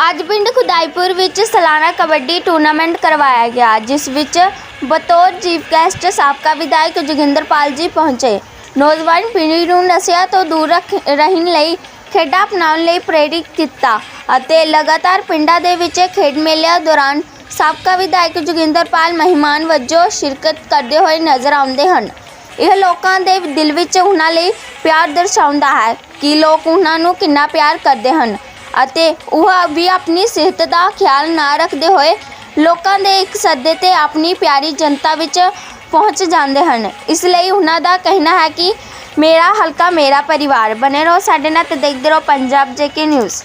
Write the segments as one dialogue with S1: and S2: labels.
S1: ਅੱਜ ਪਿੰਡ ਖੁਦਾਈਪੁਰ ਵਿੱਚ ਸਾਲਾਨਾ ਕਬੱਡੀ ਟੂਰਨਾਮੈਂਟ ਕਰਵਾਇਆ ਗਿਆ, ਜਿਸ ਵਿੱਚ ਬਤੌਰ ਚੀਫ ਗੈਸਟ ਸਾਬਕਾ ਵਿਧਾਇਕ ਜੋਗਿੰਦਰਪਾਲ ਜੀ ਪਹੁੰਚੇ। ਨੌਜਵਾਨ ਪੀੜ੍ਹੀ ਨੂੰ ਨਸ਼ਿਆਂ ਤੋਂ ਦੂਰ ਰੱਖ ਰਹਿਣ ਲਈ ਖੇਡਾਂ ਅਪਣਾਉਣ ਲਈ ਪ੍ਰੇਰਿਤ ਕੀਤਾ ਅਤੇ ਲਗਾਤਾਰ ਪਿੰਡਾਂ ਦੇ ਵਿੱਚ ਖੇਡ ਮੇਲਿਆਂ ਦੌਰਾਨ ਸਾਬਕਾ ਵਿਧਾਇਕ ਜੋਗਿੰਦਰਪਾਲ ਮਹਿਮਾਨ ਵਜੋਂ ਸ਼ਿਰਕਤ ਕਰਦੇ ਹੋਏ ਨਜ਼ਰ ਆਉਂਦੇ ਹਨ। ਇਹ ਲੋਕਾਂ ਦੇ ਦਿਲ ਵਿੱਚ ਉਹਨਾਂ ਲਈ ਪਿਆਰ ਦਰਸਾਉਂਦਾ ਹੈ ਕਿ ਲੋਕ ਉਹਨਾਂ ਨੂੰ ਕਿੰਨਾ ਪਿਆਰ ਕਰਦੇ ਹਨ। ਅਤੇ ਉਹ ਵੀ ਆਪਣੀ ਸਿਹਤ ਦਾ ਖਿਆਲ ਨਾ ਰੱਖਦੇ ਹੋਏ ਲੋਕਾਂ ਦੇ ਇੱਕ ਸੱਦੇ ਤੇ ਆਪਣੀ ਪਿਆਰੀ ਜਨਤਾ ਵਿੱਚ ਪਹੁੰਚ ਜਾਂਦੇ ਹਨ। ਇਸ ਲਈ ਉਹਨਾਂ ਦਾ ਕਹਿਣਾ ਹੈ ਕਿ ਮੇਰਾ ਹਲਕਾ ਮੇਰਾ ਪਰਿਵਾਰ। ਬਨੇ ਰਹੋ ਸਾਡੇ ਨਾਲ ਤੇ ਦੇਖਦੇ ਰਹੋ ਪੰਜਾਬ ਜੇਕੇ ਨਿਊਜ਼।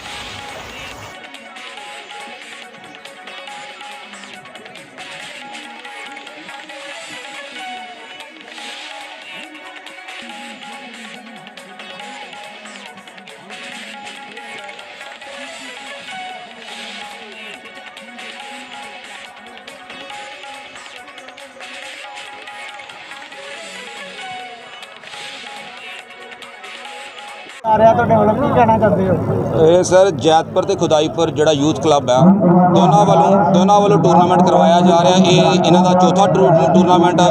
S2: ਆ ਰਿਹਾ ਤੁਹਾਡੇ ਵੱਲੋਂ ਕੀ ਕਹਿਣਾ ਚਾਹੁੰਦੇ ਹੋ?
S3: ਇਹ ਸਰ ਜੈਤਪੁਰ ਤੇ ਖੁਦਾਈਪੁਰ ਜਿਹੜਾ ਯੂਥ ਕਲੱਬ ਹੈ ਦੋਨਾਂ ਵੱਲੋਂ ਦੋਨਾਂ ਵੱਲੋਂ ਟੂਰਨਾਮੈਂਟ ਕਰਵਾਇਆ ਜਾ ਰਿਹਾ। ਇਹ ਇਹਨਾਂ ਦਾ ਚੌਥਾ ਟੂਰ- ਟੂਰਨਾਮੈਂਟ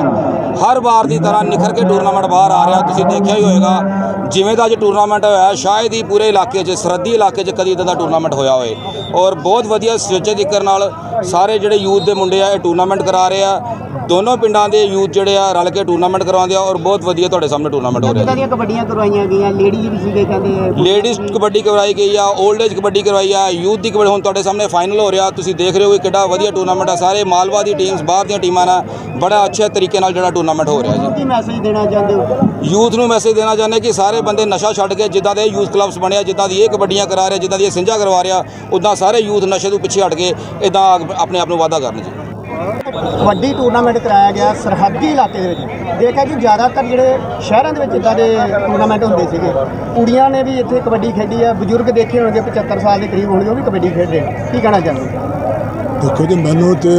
S3: ਹਰ ਵਾਰ ਦੀ ਤਰ੍ਹਾਂ ਨਿਖਰ ਕੇ ਟੂਰਨਾਮੈਂਟ ਬਾਹਰ ਆ ਰਿਹਾ। ਤੁਸੀਂ ਦੇਖਿਆ ਹੀ ਹੋਵੇਗਾ ਜਿਵੇਂ ਦਾ ਅੱਜ ਟੂਰਨਾਮੈਂਟ ਹੋਇਆ, ਸ਼ਾਇਦ ਹੀ ਪੂਰੇ ਇਲਾਕੇ 'ਚ, ਸਰਹੱਦੀ ਇਲਾਕੇ 'ਚ ਕਦੀ ਇਦਾਂ ਦਾ ਟੂਰਨਾਮੈਂਟ ਹੋਇਆ ਹੋਵੇ। ਔਰ ਬਹੁਤ ਵਧੀਆ ਸੁਚੱਜੇ ਤਰੀਕੇ ਨਾਲ ਸਾਰੇ ਜਿਹੜੇ ਯੂਥ ਦੇ ਮੁੰਡੇ ਆ ਇਹ ਟੂਰਨਾਮੈਂਟ ਕਰਾ ਰਹੇ ਆ। ਦੋਨੋਂ ਪਿੰਡਾਂ ਦੇ ਯੂਥ ਜਿਹੜੇ ਆ ਰਲ ਕੇ ਟੂਰਨਾਮੈਂਟ ਕਰਵਾਉਂਦੇ ਆ ਔਰ ਬਹੁਤ ਵਧੀਆ ਤੁਹਾਡੇ ਸਾਹਮਣੇ ਟੂਰਨਾਮੈਂਟ ਹੋ ਰਿਹਾ।
S2: ਦੀਆਂ ਕਬੱਡੀਆਂ ਕਰਵਾਈਆਂ ਗਈਆਂ? ਲੇਡੀਜ਼ ਵੀ ਸੀਗੇ ਕਹਿੰਦੇ
S3: ਲੇਡੀਜ਼ ਕਬੱਡੀ ਕਰਵਾਈ ਗਈ ਆ 올ਡ ਏਜ ਕਬੱਡੀ ਕਰਵਾਈ ਆ ਯੂਥ ਦੀ ਕਬੱਡੀ ਹੁਣ ਤੁਹਾਡੇ ਸਾਹਮਣੇ ਫਾਈਨਲ ਹੋ ਰਿਹਾ। ਤੁਸੀਂ ਦੇਖ ਰਹੇ ਹੋ ਕਿ ਕਿੱਡਾ ਵਧੀਆ ਟੂਰਨਾਮੈਂਟ ਆ ਸਾਰੇ ਮਾਲਵਾ ਦੀ ਟੀਮਸ ਬਾਹਰ ਦੀਆਂ ਟੀਮਾਂ ਨਾਲ ਬੜਾ ਅੱਛੇ ਤਰੀਕੇ ਨਾਲ ਜਿਹੜਾ ਟੂਰਨਾਮੈਂਟ ਹੋ ਰਿਹਾ ਜੀ।
S2: ਕੀ ਮੈਸੇਜ ਦੇਣਾ ਚਾਹੁੰਦੇ ਹੋ?
S3: ਯੂਥ ਨੂੰ ਮੈਸੇਜ ਦੇਣਾ ਚਾਹੁੰਦੇ ਕਿ ਸਾਰੇ ਬੰਦੇ ਨਸ਼ਾ ਛੱਡ ਕੇ ਜਿੱਦਾਂ ਦੇ ਯੂਥ ਕਲੱਬਸ ਬਣਿਆ ਜਿੱਦਾਂ ਦੀ ਇਹ ਕਬੱਡੀਆਂ ਕਰਾ ਰਿਹਾ ਜਿੱਦਾਂ ਦੀ ਇਹ ਸਿੰਝਾ ਕਰਵਾ ਰਿਹਾ ਉਦਾਂ ਸਾਰੇ ਯੂਥ ਨਸ਼ੇ ਤੋਂ ਪਿੱਛੇ ਹਟ ਕੇ ਇਦਾਂ ਆਪਣੇ ਆਪ ਨੂੰ ਵਾਅਦਾ ਕਰਨ ਜੀ
S2: ਕਬੱਡੀ ਟੂਰਨਾਮੈਂਟ ਕਰਾਇਆ ਗਿਆ ਸਰਹੱਦੀ ਇਲਾਕੇ ਦੇ ਵਿੱਚ ਦੇਖਿਆ ਕਿ ਜ਼ਿਆਦਾਤਰ ਜਿਹੜੇ ਸ਼ਹਿਰਾਂ ਦੇ ਵਿੱਚ ਇਦਾਂ ਦੇ ਟੂਰਨਾਮੈਂਟ ਹੁੰਦੇ ਸੀਗੇ ਕੁੜੀਆਂ ਨੇ ਵੀ ਇੱਥੇ ਕਬੱਡੀ ਖੇਡੀ ਆ ਬਜ਼ੁਰਗ ਦੇਖੇ ਹੋਣਗੇ 75 ਸਾਲ ਦੇ ਕਰੀਬ ਹੋਣਗੇ ਉਹ ਵੀ ਕਬੱਡੀ ਖੇਡਦੇ। ਕੀ ਕਹਿਣਾ ਚਾਹੁੰਦੇ ਹੋ?
S4: ਦੇਖੋ ਜੀ ਮੈਨੂੰ ਤੇ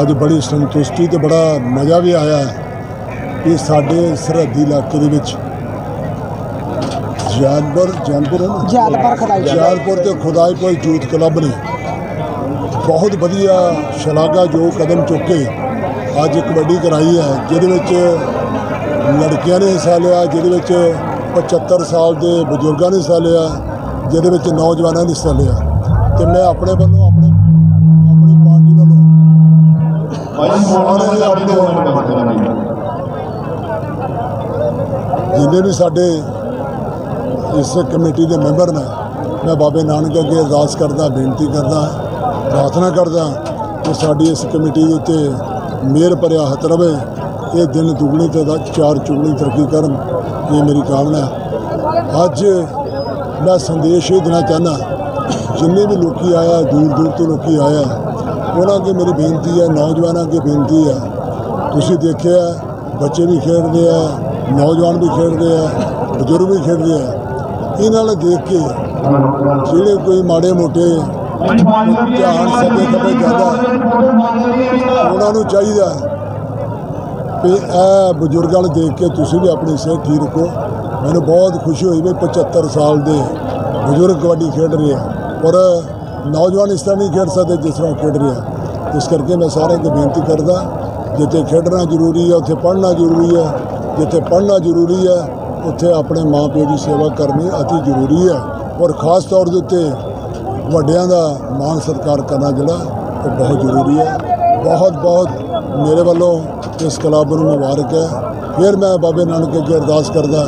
S4: ਅੱਜ ਬੜੀ ਸੰਤੁਸ਼ਟੀ ਤੇ ਬੜਾ ਮਜ਼ਾ ਵੀ ਆਇਆ ਹੈ ਕਿ ਸਾਡੇ ਸਰਹੱਦੀ ਇਲਾਕੇ ਦੇ ਵਿੱਚ ਜਾਨਪੁਰ ਜਾਨਪੁਰ ਹੈ ਨਾ?
S2: ਜਾਲਪੁਰ ਖੁਦਾਈ
S4: ਜਾਨਪੁਰ ਤੇ ਖੁਦਾਈਪੁਰ ਯੂਥ ਕਲੱਬ ਨੇ ਬਹੁਤ ਵਧੀਆ ਸ਼ਲਾਘਾ ਜੋ ਕਦਮ ਚੁੱਕੇ। ਅੱਜ ਕਬੱਡੀ ਕਰਾਈ ਹੈ ਜਿਹਦੇ ਵਿੱਚ ਲੜਕੀਆਂ ਨੇ ਹਿੱਸਾ ਲਿਆ ਜਿਹਦੇ ਵਿੱਚ 75 ਸਾਲ ਦੇ ਬਜ਼ੁਰਗਾਂ ਨੇ ਹਿੱਸਾ ਲਿਆ ਜਿਹਦੇ ਵਿੱਚ ਨੌਜਵਾਨਾਂ ਨੇ ਹਿੱਸਾ ਲਿਆ। ਤੇ ਮੈਂ ਆਪਣੇ ਵੱਲੋਂ ਆਪਣੇ ਆਪਣੀ ਪਾਰਟੀ ਵੱਲੋਂ ਸਾਰੇ ਆਪਣੇ ਜਿੰਨੇ ਵੀ ਸਾਡੇ ਇਸ ਕਮੇਟੀ ਦੇ ਮੈਂਬਰ ਨੇ, ਮੈਂ ਬਾਬੇ ਨਾਨਕ ਅੱਗੇ ਅਰਦਾਸ ਕਰਦਾ, ਬੇਨਤੀ ਕਰਦਾ, ਪ੍ਰਾਰਥਨਾ ਕਰਦਾ ਕਿ ਸਾਡੀ ਇਸ ਕਮੇਟੀ ਦੇ ਉੱਤੇ ਮਿਹਰ ਭਰਿਆ ਹੱਥ ਰਵੇ, ਇਹ ਦਿਨ ਦੁਗਣੀ ਤੇ ਚਾਰ ਚੁਗਣੀ ਤਰੱਕੀ ਕਰਨ, ਇਹ ਮੇਰੀ ਕਾਮਨਾ ਹੈ। ਅੱਜ ਮੈਂ ਸੰਦੇਸ਼ ਇਹ ਦੇਣਾ ਚਾਹੁੰਦਾ, ਜਿੰਨੇ ਵੀ ਲੋਕੀ ਆਇਆ, ਦੂਰ ਦੂਰ ਤੋਂ ਲੋਕੀ ਆਇਆ, ਉਹਨਾਂ ਅੱਗੇ ਮੇਰੀ ਬੇਨਤੀ ਹੈ, ਨੌਜਵਾਨਾਂ ਅੱਗੇ ਬੇਨਤੀ ਹੈ। ਤੁਸੀਂ ਦੇਖਿਆ, ਬੱਚੇ ਵੀ ਖੇਡਦੇ ਆ, ਨੌਜਵਾਨ ਵੀ ਖੇਡਦੇ ਆ, ਬਜ਼ੁਰਗ ਵੀ ਖੇਡਦੇ ਆ ਇਹਨਾਂ ਨੂੰ ਦੇਖ ਕੇ ਜਿਹੜੇ ਕੋਈ ਮਾੜੇ ਮੋਟੇ ਧਿਆਨ ਸਭੇ ਖਬੇ ਜ਼ਿਆਦਾ ਉਹਨਾਂ ਨੂੰ ਚਾਹੀਦਾ ਕਿ ਇਹ ਬਜ਼ੁਰਗਾਂ ਨੂੰ ਦੇਖ ਕੇ ਤੁਸੀਂ ਵੀ ਆਪਣੀ ਸਿਹਤ ਠੀਕ ਰੱਖੋ। ਮੈਨੂੰ ਬਹੁਤ ਖੁਸ਼ੀ ਹੋਈ ਵੀ 75 ਸਾਲ ਦੇ ਬਜ਼ੁਰਗ ਕਬੱਡੀ ਖੇਡ ਰਹੇ ਆ ਪਰ ਨੌਜਵਾਨ ਇਸ ਤਰ੍ਹਾਂ ਨਹੀਂ ਖੇਡ ਸਕਦੇ ਜਿਸ ਤਰ੍ਹਾਂ ਖੇਡ ਰਿਹਾ ਇਸ ਕਰਕੇ ਮੈਂ ਸਾਰਿਆਂ ਨੂੰ ਬੇਨਤੀ ਕਰਦਾ, ਜਿੱਥੇ ਖੇਡਣਾ ਜ਼ਰੂਰੀ ਹੈ, ਉੱਥੇ ਪੜ੍ਹਨਾ ਜ਼ਰੂਰੀ ਹੈ, ਜਿੱਥੇ ਪੜ੍ਹਨਾ ਜ਼ਰੂਰੀ ਹੈ ਉੱਥੇ ਆਪਣੇ ਮਾਪਿਓ ਦੀ ਸੇਵਾ ਕਰਨੀ ਅਤੀ ਜ਼ਰੂਰੀ ਹੈ ਔਰ ਖਾਸ ਤੌਰ ਦੇ ਉੱਤੇ ਵੱਡਿਆਂ ਦਾ ਮਾਣ ਸਤਿਕਾਰ ਕਰਨਾ ਜਿਹੜਾ ਉਹ ਬਹੁਤ ਜ਼ਰੂਰੀ ਹੈ। ਬਹੁਤ ਬਹੁਤ ਮੇਰੇ ਵੱਲੋਂ ਇਸ ਕਲੱਬ ਨੂੰ ਮੁਬਾਰਕ ਹੈ। ਫਿਰ ਮੈਂ ਬਾਬੇ ਨਾਨਕ ਅੱਗੇ ਅਰਦਾਸ ਕਰਦਾ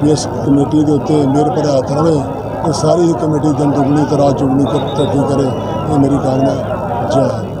S4: ਕਿ ਇਸ ਕਮੇਟੀ ਦੇ ਉੱਤੇ ਮੇਰੇ ਭਰਾ ਹੱਥ ਰਵੇ ਤੇ ਸਾਰੀ ਹੀ ਕਮੇਟੀ ਦਿਨ ਦੁਗਣੀ ਤੇ ਰਾਤ ਚੁਗਣੀ ਤਰੱਕੀ ਕਰੇ। ਇਹ ਮੇਰੀ ਕਾਮਨਾ ਜੈ ਹਿੰਦ।